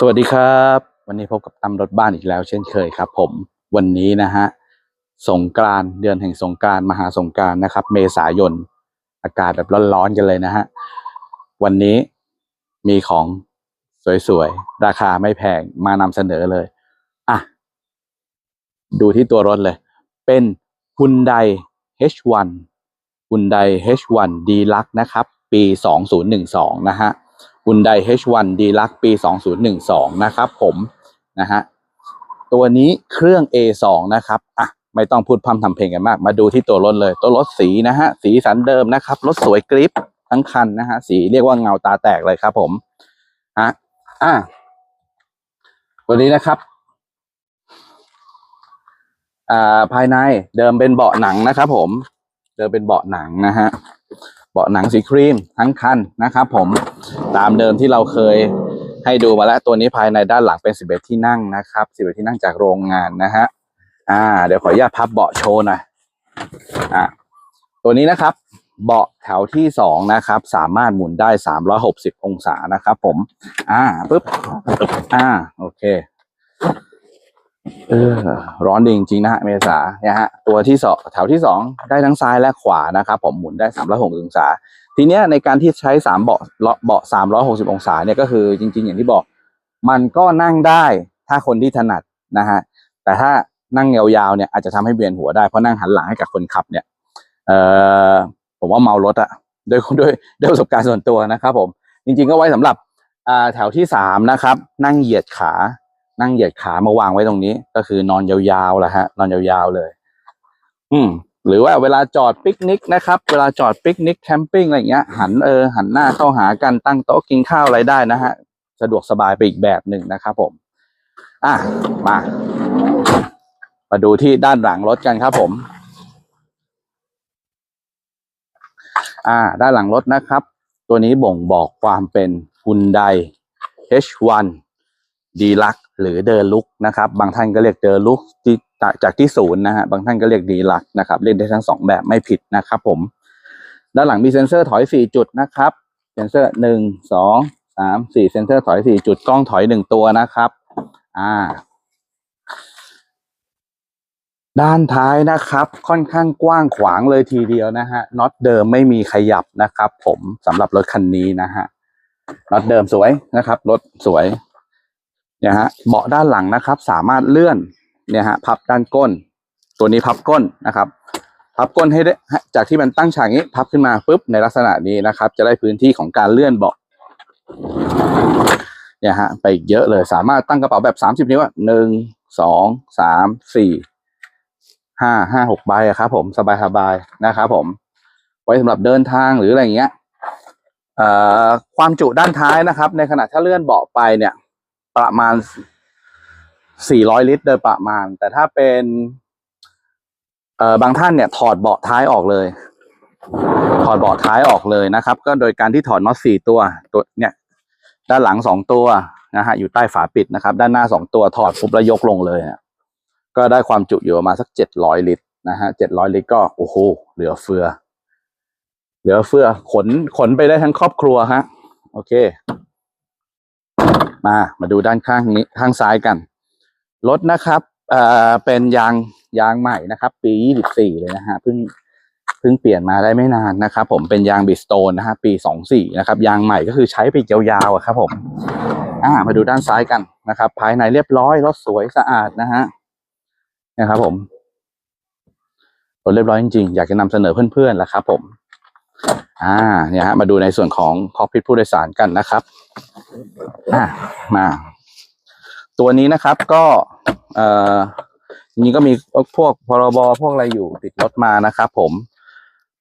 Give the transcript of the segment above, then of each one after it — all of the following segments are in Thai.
สวัสดีครับ วันนี้พบกับตำรถบ้านอีกแล้วเช่นเคยครับ ผมวันนี้นะฮะสงกรานเดือนแห่งสงกรานมหาสงกรานนะครับ เมษายน อากาศแบบร้อนๆกันเลยนะฮะวันนี้มีของสวยๆ ราคาไม่แพงมานำเสนอเลยอะดูที่ตัวรถเลย เป็น Hyundai H1 Hyundai H1 Deluxe นะครับ ปี 2012 นะฮะ Hyundai H1 Deluxe ปี 2012 นะครับผมนะฮะตัวนี้เครื่อง A2 นะครับอะไม่ต้องพูดพร่ำทำเพลงกันมาก มาดูที่ตัวรถเลย ตัวรถสีนะฮะสีสันเดิมนะครับรถสวยกริปทั้งคันนะฮะสีเรียกว่าเงาตาแตกเลยครับผมฮะอะตัวนี้นะครับอ่าภายในเดิมเป็นเบาะหนังนะครับผม เดิมเป็นเบาะหนังนะฮะ บาะหนังสีครีมทั้งคันนะครับผมตามเดิมที่เราเคยให้ดูมาแล้วตัวนี้ภายในด้านหลังเป็น 11 ที่นั่งนะครับ 11 ที่นั่งจากโรงงานนะฮะอ่า เดี๋ยวขออนุญาตพับเบาะโชว์หน่อยอ่าตัวนี้นะครับ เบาะแถวที่สองนะครับ สามารถหมุนได้ 360 องศานะครับผม อ่าปึ๊บปึ๊บอ่าโอเค เออร้อนดีจริงๆนะฮะเมษาเนี่ยฮะตัวที่สองแถวที่สองได้ทั้งซ้ายและขวานะครับผมหมุนได้สามร้อยหกองศา ทีเนี้ยในการที่ใช้สามเบาะเบาะสามร้อยหกสิบองศาเนี่ยก็คือจริง ๆ อย่างที่บอก มันก็นั่งได้ถ้าคนที่ถนัดนะฮะแต่ถ้านั่งยาวๆเนี่ยอาจจะทำให้เวียนหัวได้เพราะนั่งหันหลังให้กับคนขับเนี่ยเออผมว่าเมารถอะด้วยด้วยด้วยประสบการณ์ส่วนตัวนะครับผมจริง ๆ ก็ไว้สำหรับแถวที่สามนะครับ นั่งเหยียดขา นั่งเหยียดขามาวางไว้ตรงนี้ ก็คือนอนยาวๆแหละฮะ นอนยาวๆเลย อืม หรือว่าเวลาจอดปิกนิกนะครับ เวลาจอดปิกนิกแคมปิ้งอะไรเงี้ย หันเออหันหน้าเข้าหากันตั้งโต๊ะกินข้าวอะไรได้นะฮะ สะดวกสบายไปอีกแบบหนึ่งนะครับผม อะ มา มาดูที่ด้านหลังรถกันครับผม อ่า ด้านหลังรถนะครับ ตัวนี้บ่งบอกความเป็น Hyundai H1 ดีลักหรือเดอลุกนะครับ บางท่านก็เรียกเดอลุกที่จากที่ศูนย์นะฮะบางท่านก็เรียกดีลักนะครับเรียกได้ทั้งสองแบบไม่ผิดนะครับผม ด้านหลังมีเซ็นเซอร์ถอยสี่จุดนะครับเซ็นเซอร์หนึ่งสองสามสี่เซ็นเซอร์ถอยสี่จุดกล้องถอยหนึ่งตัวนะครับอ่าด้านท้ายนะครับค่อนข้างกว้างขวางเลยทีเดียวนะฮะน็อตเดิมไม่มีขยับนะครับ ผมสำหรับรถคันนี้นะฮะน็อตเดิมสวยนะครับ รถสวย เนี่ยฮะเบาะด้านหลังนะครับ สามารถเลื่อนเนี่ยฮะพับด้านก้น ตัวนี้พับก้นนะครับ พับก้นให้ได้จากที่มันตั้งฉากนี้พับขึ้นมาปุ๊บในลักษณะนี้นะครับ จะได้พื้นที่ของการเลื่อนเบาะเนี่ยฮะไปอีกเยอะเลยสามารถตั้งกระเป๋าแบบสามสิบนิ้วหนึ่งสองสามสี่ห้าห้าหกใบอะครับผมสบายสบายนะครับผม ไว้สำหรับเดินทางหรืออะไรเงี้ยเอ่อความจุด้านท้ายนะครับ ในขณะถ้าเลื่อนเบาะไปเนี่ย ประมาณ 400 ลิตร โดยประมาณ แต่ถ้าเป็นเอ่อบางท่านเนี่ยถอดเบาะท้ายออกเลย ถอดเบาะท้ายออกเลยนะครับ ก็โดยการที่ถอดน็อตสี่ตัวตัวเนี่ย ด้านหลังสองตัวนะฮะอยู่ใต้ฝาปิดนะครับ ด้านหน้าสองตัวถอดปุ๊บแล้วยกลงเลยอะก็ได้ความจุอยู่ประมาณสัก700ลิตรนะฮะ700ลิตรก็โอ้โหเหลือเฟือ เหลือเฟือขนขนไปได้ทั้งครอบครัวฮะ โอเค มามาดูด้านข้างนี้ข้างซ้ายกัน รถนะครับเอ่อเป็นยางยางใหม่นะครับ ปี 24 เลยนะฮะเพิ่งเพิ่งเปลี่ยนมาได้ไม่นานนะครับ ผมเป็นยางบิสโตนนะฮะปี 24 นะครับ ยางใหม่ก็คือใช้ไปยาวๆอะครับผมอ่ามาดูด้านซ้ายกันนะครับ ภายในเรียบร้อยรถสวยสะอาดนะฮะนะครับผมรถเรียบร้อยจริงๆ อยากจะนำเสนอเพื่อนๆแหละครับผม อ่าเนี่ยฮะมาดูในส่วนของคอกพิทผู้โดยสารกันนะครับอะมา ตัวนี้นะครับก็เอ่อจริงๆก็มีพวกพรบพวกอะไรอยู่ติดรถมานะครับผม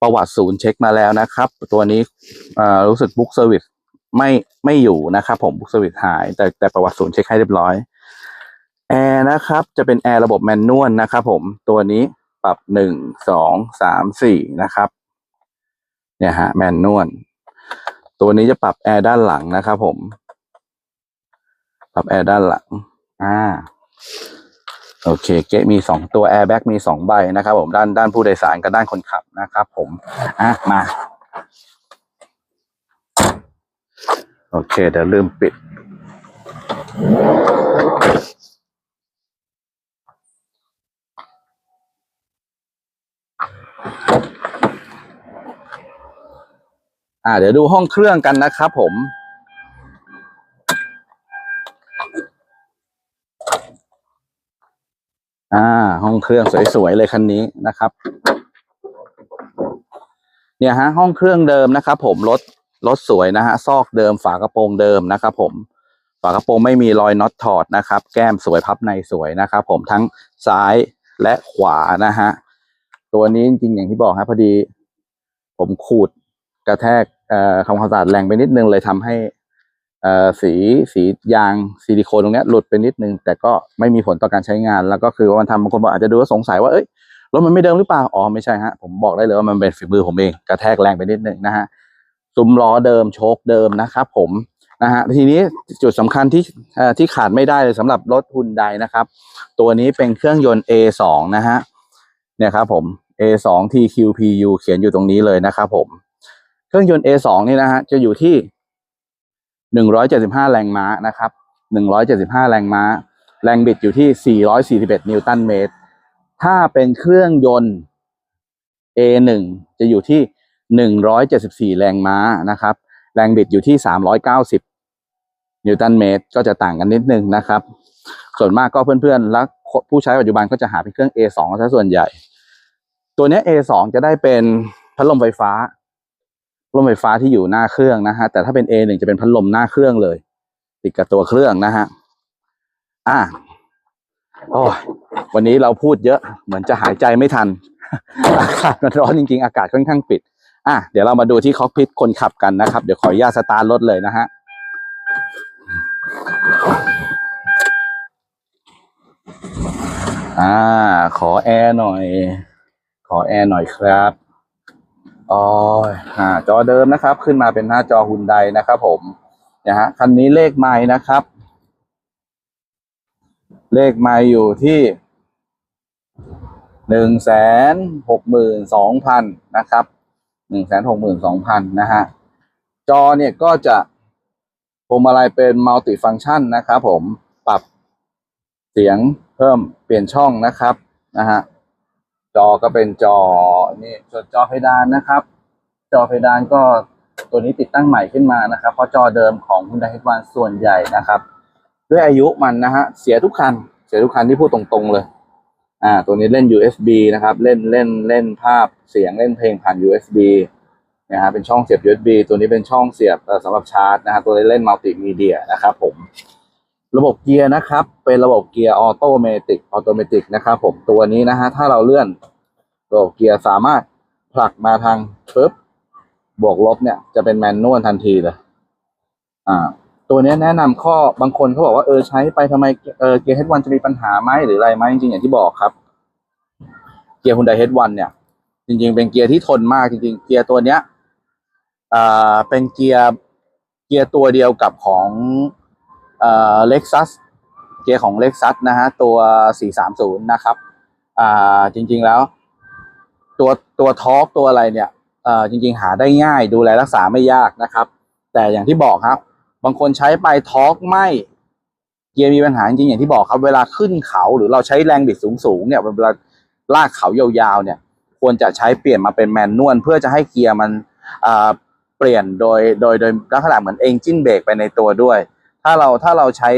ประวัติศูนย์เช็คมาแล้วนะครับ ตัวนี้เอ่อรู้สึกบุ๊กเซอร์วิสไม่ไม่อยู่นะครับผมบุ๊กเซอร์วิสหาย แต่แต่ประวัติศูนย์เช็คให้เรียบร้อยแอร์นะครับ จะเป็นแอร์ระบบแมนนวลนะครับผมตัวนี้ปรับหนึ่งสองสามสี่นะครับ เนี่ยฮะแมนนวลตัวนี้จะปรับแอร์ด้านหลังนะครับผม ปรับแอร์ด้านหลัง อ่า โอเค เก๊มีสองตัวแอร์แบ็กมีสองใบนะครับผมด้านด้านผู้โดยสารกับด้านคนขับนะครับผม อะ มา โอเค เดี๋ยวลืมปิด อ่า เดี๋ยวดูห้องเครื่องกันนะครับผม อ่า ห้องเครื่องสวยๆเลยคันนี้นะครับ เนี่ยฮะ ห้องเครื่องเดิมนะครับผมรถรถสวยนะฮะซอกเดิมฝากระโปรงเดิมนะครับผมฝากระโปรงไม่มีรอยน็อตถอดนะครับ แก้มสวยพับในสวยนะครับผมทั้งซ้ายและขวานะฮะ ตัวนี้จริงๆอย่างที่บอกฮะพอดี ผมขูด กระแทกเอ่อทำความสะอาดแรงไปนิดนึงเลยทำให้สีสียางซิลิโคนตรงนี้หลุดไปนิดนึง แต่ก็ไม่มีผลต่อการใช้งาน แล้วก็คือว่ามันทำบางคนบอกอาจจะดูแล้วสงสัยว่าเอ้ยรถมันไม่เดิมหรือเปล่าอ๋อไม่ใช่ฮะผมบอกได้เลยว่ามันเป็นฝีมือผมเองกระแทกแรงไปนิดนึงนะฮะซุ้มล้อเดิมโชคเดิมนะครับผมนะฮะทีนี้จุดสำคัญที่ที่ขาดไม่ได้เลยสำหรับรถฮุนไดนะครับ ตัวนี้เป็นเครื่องยนต์ A2 นะฮะเนี่ยครับผม A2 TQPU เขียนอยู่ตรงนี้เลยนะครับผม เครื่องยนต์ A2 นี่นะฮะจะอยู่ที่175แรงม้านะครับ175แรงม้า แรงบิดอยู่ที่441นิวตันเมตร ถ้าเป็นเครื่องยนต์ A1 จะอยู่ที่174แรงม้านะครับ แรงบิดอยู่ที่390นิวตันเมตร ก็จะต่างกันนิดนึงนะครับ ส่วนมากก็เพื่อนๆ แล้วผู้ใช้ปัจจุบันก็จะหาเป็นเครื่อง A2 ซะส่วนใหญ่ ตัวนี้ A2 จะได้เป็นพัดลมไฟฟ้า พัดลมไฟฟ้าที่อยู่หน้าเครื่องนะฮะแต่ถ้าเป็น A1 จะเป็นพัดลมหน้าเครื่องเลย ติดกับตัวเครื่องนะฮะอะโอ้ยวันนี้เราพูดเยอะเหมือนจะหายใจไม่ทัน อากาศมันร้อนจริงๆ อากาศค่อนข้างปิด อะเดี๋ยวเรามาดูที่คอกพิทคนขับกันนะครับ เดี๋ยวขออนุญาตสตาร์ทรถเลยนะฮะอ่า ขอแอร์หน่อย ขอแอร์หน่อยครับ อ๋ออ่าจอเดิมนะครับ ขึ้นมาเป็นหน้าจอฮุนไดนะครับ ผมนะฮะคันนี้เลขไม้นะครับ เลขไม้อยู่ที่หนึ่งแสนหกหมื่นสองพันนะครับหนึ่งแสนหกหมื่นสองพันนะฮะจอเนี่ยก็จะพวงมาลัยเป็นมัลติฟังชันนะครับ ผมปรับเสียงเพิ่มเปลี่ยนช่องนะครับนะฮะ จอก็เป็นจอนี่ส่วนจอเพดานนะครับ จอเพดานก็ตัวนี้ติดตั้งใหม่ขึ้นมานะครับ เพราะจอเดิมของ Hyundai H1 ส่วนใหญ่นะครับ ด้วยอายุมันนะฮะเสียทุกคัน เสียทุกคันที่พูดตรงๆเลย อ่า ตัวนี้เล่น USB นะครับ เล่นเล่นเล่นภาพเสียงเล่นเพลงผ่าน USB นะฮะเป็นช่องเสียบ USB ตัวนี้เป็นช่องเสียบสำหรับชาร์จนะฮะตัวนี้เล่นมัลติมีเดียนะครับผม ระบบเกียร์นะครับ เป็นระบบเกียร์ออโตเมติกออโตเมติกนะครับผมตัวนี้นะฮะถ้าเราเลื่อนระบบเกียร์สามารถผลักมาทางปึ๊บบวกลบเนี่ยจะเป็นแมนนวลทันทีเลยอ่า ตัวนี้แนะนำข้อบางคนเขาบอกว่าเออใช้ไปทำไมเออเกียร์ H1 จะมีปัญหาไหมหรืออะไรไหมจริงๆอย่างที่บอกครับ เกียร์ Hyundai H1 เนี่ย จริง ๆ เป็นเกียร์ที่ทนมากจริง ๆ เกียร์ตัวเนี้ยอ่าเป็นเกียร์เกียร์ตัวเดียวกับของ เอ่อ Lexus เกียร์ของ Lexus นะฮะตัว 430 นะครับอ่าจริงๆแล้ว ตัวตัวทอร์กตัวอะไรเนี่ยเอ่อจริง ๆ หาได้ง่ายดูแลรักษาไม่ยากนะครับ แต่อย่างที่บอกครับ บางคนใช้ไปทอร์กไม่เกียร์มีปัญหาจริงๆอย่างที่บอกครับ เวลาขึ้นเขาหรือเราใช้แรงบิดสูงๆเนี่ยเวลาลากเขายาวๆเนี่ย ควรจะใช้เปลี่ยนมาเป็นแมนนวลเพื่อจะให้เกียร์มันเปลี่ยนโดยโดยโดยลักษณะเหมือนเอนจินเบรกไปในตัวด้วย ถ้าเราถ้าเราใช้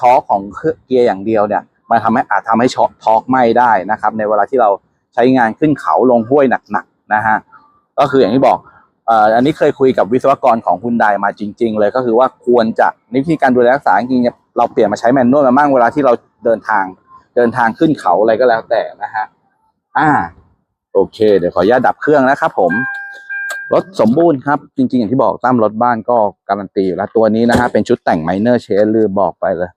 ทอร์กของเกียร์อย่างเดียวเนี่ยมันทำให้อาจทำให้ช็อตทอร์กไม่ได้นะครับ ในเวลาที่เราใช้งานขึ้นเขาลงห้วยหนักๆนะฮะก็คืออย่างที่บอกอันนี้เคยคุยกับวิศวกรของคุณไดมาจริง ๆ เลยก็คือว่าควรจะในวิธีการดูแลรักษาจริงเราเปลี่ยนมาใช้แมนนวลมาบ้างเวลาที่เราเดินทางเดินทางขึ้นเขาอะไรก็แล้วแต่นะฮะอ่า โอเค เดี๋ยวขออนุญาตดับเครื่องนะครับผม รถสมบูรณ์ครับ จริงๆ อย่างที่บอกตั้มรถบ้านก็การันตีอยู่แล้วตัวนี้นะฮะ เป็นชุดแต่งไมเนอร์เชนลืมบอกไปเลย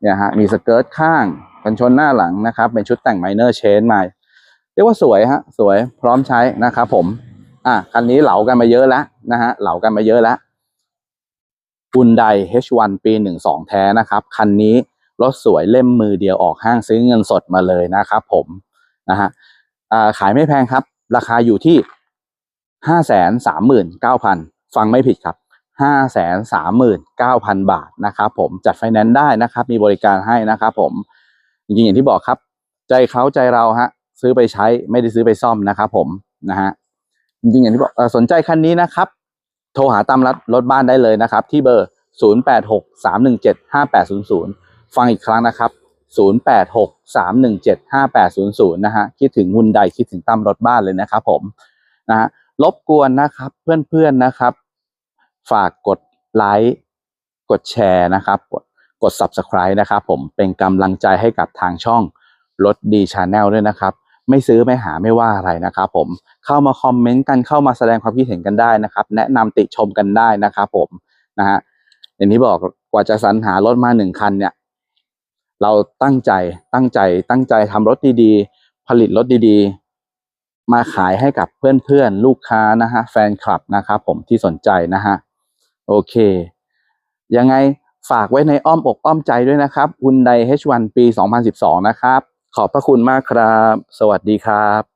เนี่ยฮะ มีสเกิร์ตข้างกันชนหน้าหลังนะครับ เป็นชุดแต่งไมเนอร์เชนมา เรียกว่าสวยฮะ สวยพร้อมใช้นะครับผม อะคันนี้เหลากันมาเยอะแล้วนะฮะ เหลากันมาเยอะแล้วอุนได H1 ปี 12 แท้นะครับ คันนี้รถสวยเล่มมือเดียวออกห้างซื้อเงินสดมาเลยนะครับผมนะฮะขายไม่แพงครับ ราคาอยู่ที่ ห้าแสนสามหมื่นเก้าพันฟังไม่ผิดครับห้าแสนสามหมื่นเก้าพันบาทนะครับผมจัดไฟแนนซ์ได้นะครับ มีบริการให้นะครับผมจริงๆอย่างที่บอกครับ ใจเขาใจเราฮะซื้อไปใช้ไม่ได้ซื้อไปซ่อมนะครับผมนะฮะจริงๆอย่างที่บอกอสนใจคันนี้นะครับ โทรหาตามรัดรถบ้านได้เลยนะครับ ที่เบอร์ 0 8 6 3 1 7 5 8 0 0 ฟังอีกครั้งนะครับ 0 8 6 3 1 7 5 8 0 0 นะฮะคิดถึงฮุนไดคิดถึงตั้มรถบ้านเลยนะครับผมนะฮะ รบกวนนะครับเพื่อนๆนะครับ ฝากกดไลค์กดแชร์นะครับ กดกด subscribe นะครับ ผมเป็นกำลังใจให้กับทางช่องรถดีชาแนลด้วยนะครับ ไม่ซื้อไม่หาไม่ว่าอะไรนะครับ ผมเข้ามาคอมเมนต์กันเข้ามาแสดงความคิดเห็นกันได้นะครับ แนะนำติชมกันได้นะครับ ผมนะฮะอย่างที่บอกกว่าจะสรรหารถมาหนึ่งคันเนี่ย เราตั้งใจตั้งใจตั้งใจทำรถดีๆ ผลิตรถดีๆ มาขายให้กับเพื่อนๆ ลูกค้านะฮะแฟนคลับนะครับผมที่สนใจนะฮะโอเค ยังไงฝากไว้ในอ้อมอกอ้อมใจด้วยนะครับคุณได H1 ปี 2012 นะครับ ขอบพระคุณมากครับ สวัสดีครับ